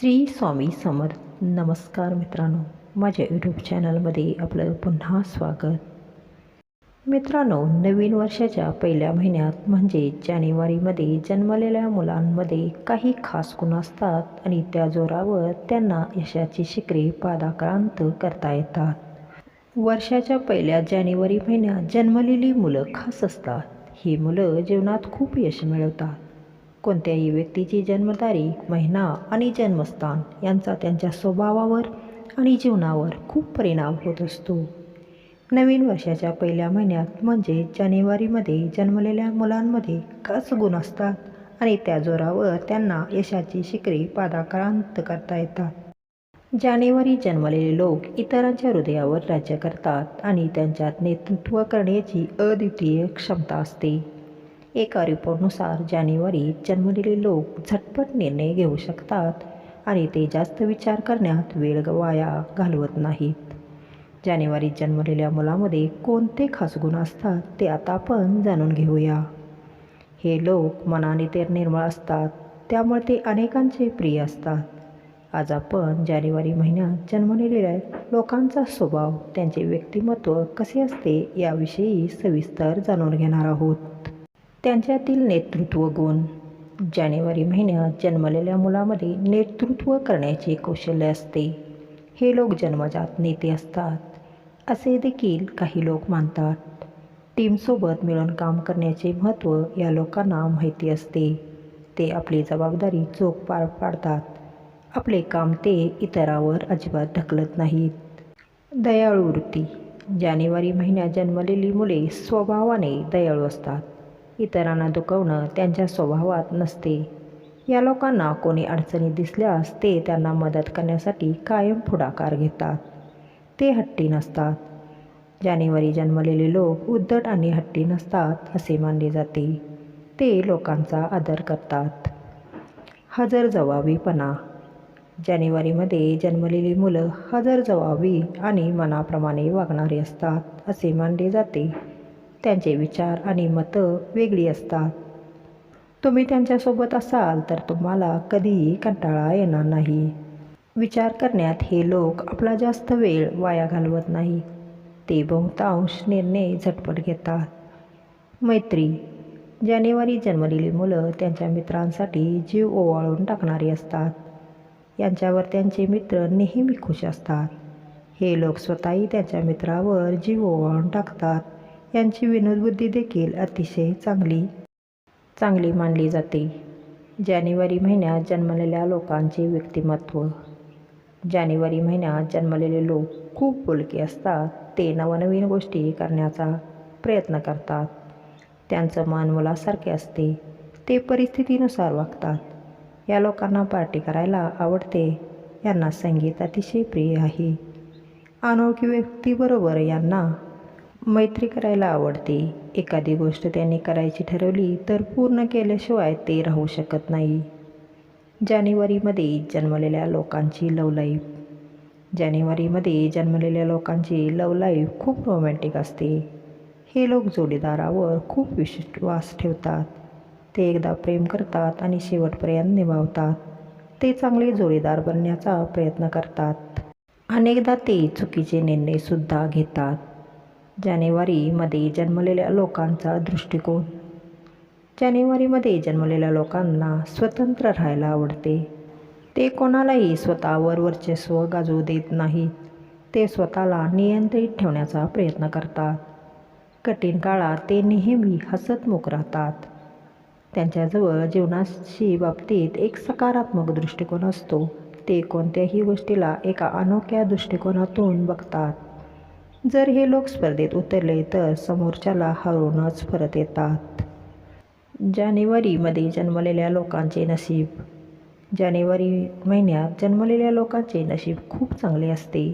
श्री स्वामी समर्थ. नमस्कार मित्रांनो. माझ्या यूट्यूब चॅनलमध्ये आपलं पुन्हा स्वागत. मित्रांनो नवीन वर्षाच्या पहिल्या महिन्यात म्हणजे जानेवारीमध्ये जन्मलेल्या मुलांमध्ये काही खास गुण असतात आणि त्या जोरावर त्यांना यशाची शिखरे पादाक्रांत करता येतात. वर्षाच्या पहिल्या जानेवारी महिन्यात जन्मलेली मुलं खास असतात. ही मुलं जीवनात खूप यश मिळवतात. कोणत्याही व्यक्तीची जन्मतारीख महिना आणि जन्मस्थान यांचा त्यांच्या स्वभावावर आणि जीवनावर खूप परिणाम होत असतो. नवीन वर्षाच्या पहिल्या महिन्यात म्हणजे जानेवारीमध्ये जन्मलेल्या मुलांमध्ये खास गुण असतात आणि त्या जोरावर त्यांना यशाची शिखरे पादाक्रांत करता येतात. जानेवारी जन्मलेले लोक इतरांच्या हृदयावर राज्य करतात आणि त्यांच्यात नेतृत्व करण्याची अद्वितीय क्षमता असते. एका रिपोर्टनुसार जानेवारीत जन्मलेले लोक झटपट निर्णय घेऊ शकतात आणि ते जास्त विचार करण्यात वेळ वाया घालवत नाहीत. जानेवारीत जन्मलेल्या मुलामध्ये कोणते खास गुण असतात ते आता आपण जाणून घेऊया. हे लोक मनाने तर निर्मळ असतात त्यामुळे ते अनेकांचे प्रिय असतात. आज आपण जानेवारी महिन्यात जन्मलेल्या लोकांचा स्वभाव त्यांचे व्यक्तिमत्व कसे असते याविषयी सविस्तर जाणून घेणार आहोत. त्यांच्यातील नेतृत्व गुण. जानेवारी महिन्यात जन्मलेल्या मुलामध्ये नेतृत्व करण्याचे कौशल्य असते. हे लोक जन्मजात नेते असतात असे देखील काही लोक मानतात. टीमसोबत मिळून काम करण्याचे महत्त्व या लोकांना माहिती असते. ते आपली जबाबदारी चोख पार पाडतात. आपले काम ते इतरांवर अजिबात ढकलत नाहीत. दयाळू वृत्ती. जानेवारी महिन्यात जन्मलेली मुले स्वभावाने दयाळू असतात. इतरांना दुखवणं त्यांच्या स्वभावात नसते. या लोकांना कोणी अडचणी दिसल्यास ते त्यांना मदत करण्यासाठी कायम पुढाकार घेतात. ते हट्टी नसतात. जानेवारी जन्मलेले लोक उद्धट आणि हट्टी नसतात असे मानले जाते. ते लोकांचा आदर करतात. हजरजबाबीपणा जानेवारीमध्ये जन्मलेली मुलं हजर जवाबी आणि मनाप्रमाणे वागणारी असतात असे मानले जाते. त्यांचे विचार आणि मतं वेगळी असतात. तुम्ही त्यांच्यासोबत असाल तर तुम्हाला कधीही कंटाळा येणार नाही. विचार करण्यात हे लोक आपला जास्त वेळ वाया घालवत नाही. ते बहुतांश निर्णय झटपट घेतात. मैत्री जानेवारी जन्मलेली मुलं त्यांच्या मित्रांसाठी जीव ओवाळून टाकणारी असतात. यांच्यावर त्यांचे मित्र नेहमी खुश असतात. हे लोक स्वतःही त्यांच्या मित्रावर जीव ओवाळून टाकतात. यांची विनोदबुद्धी देखील अतिशय चांगली. चांगली मानली जाते. जानेवारी महिन्यात जन्मलेल्या लोकांचे व्यक्तिमत्व. जानेवारी महिन्यात जन्मलेले लोक खूप बोलके असतात. ते नवनवीन गोष्टी करण्याचा प्रयत्न करतात. त्यांचं मन मुलासारखे असते. ते परिस्थितीनुसार वागतात. या लोकांना पार्टी करायला आवडते. यांना संगीत अतिशय प्रिय आहे. अनोळखी व्यक्तीबरोबर यांना मैत्री करायला आवडते. एखादी गोष्ट त्यांनी करायची ठरवली तर पूर्ण केल्याशिवाय ते राहू शकत नाही. जानेवारीमध्ये जन्मलेल्या लोकांची लव लाईफ जानेवारीमध्ये जन्मलेल्या लोकांची लव लाईफ खूप रोमॅन्टिक असते. हे लोक जोडीदारावर खूप विश्वास ठेवतात. ते एकदा प्रेम करतात आणि शेवटपर्यंत निभावतात. ते चांगले जोडीदार बनण्याचा प्रयत्न करतात. अनेकदा ते चुकीचे निर्णयसुद्धा घेतात. जानेवारीमध्ये जन्मलेल्या लोकांचा दृष्टिकोन. जानेवारीमध्ये जन्मलेल्या लोकांना स्वतंत्र राहायला आवडते. ते कोणालाही स्वतःवर वर्चस्व गाजवू देत नाहीत. ते स्वतःला नियंत्रित ठेवण्याचा प्रयत्न करतात. कठीण काळात ते नेहमी हसतमुख राहतात. त्यांच्याजवळ जीवनाशी बाबतीत एक सकारात्मक दृष्टिकोन असतो. ते कोणत्याही गोष्टीला एका अनोख्या दृष्टिकोनातून बघतात. जर हे लोक स्पर्धेत उतरले तर समोरच्याला हरवूनच परत येतात. जानेवारीमध्ये जन्मलेल्या लोकांचे नशीब. जानेवारी महिन्यात जन्मलेल्या लोकांचे नशीब खूप चांगले असते.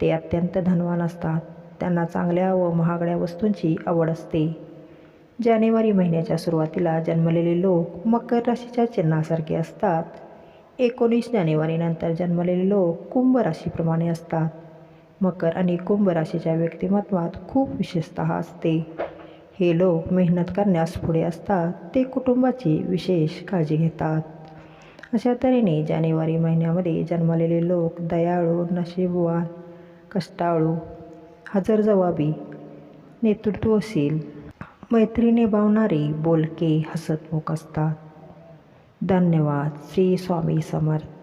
ते अत्यंत धनवान असतात. त्यांना चांगल्या व महागड्या वस्तूंची आवड असते. जानेवारी महिन्याच्या सुरुवातीला जन्मलेले लोक मकर राशीच्या चिन्हासारखे असतात. एकोणीस जानेवारीनंतर जन्मलेले लोक कुंभ राशीप्रमाणे असतात. मकर आणि कुंभ राशीच्या व्यक्तिमत्वात खूप विशेषतः असते. हे लोक मेहनत करण्यास पुढे असतात ते कुटुंबाची विशेष काळजी घेतात. अशा तऱ्हेने जानेवारी महिन्यामध्ये जन्मलेले लोक दयाळू नशीबवान कष्टाळू हजरजबाबी नेतृत्वशील मैत्री भावणारे बोलके हसतमुख असतात. धन्यवाद. श्री स्वामी समर्थ.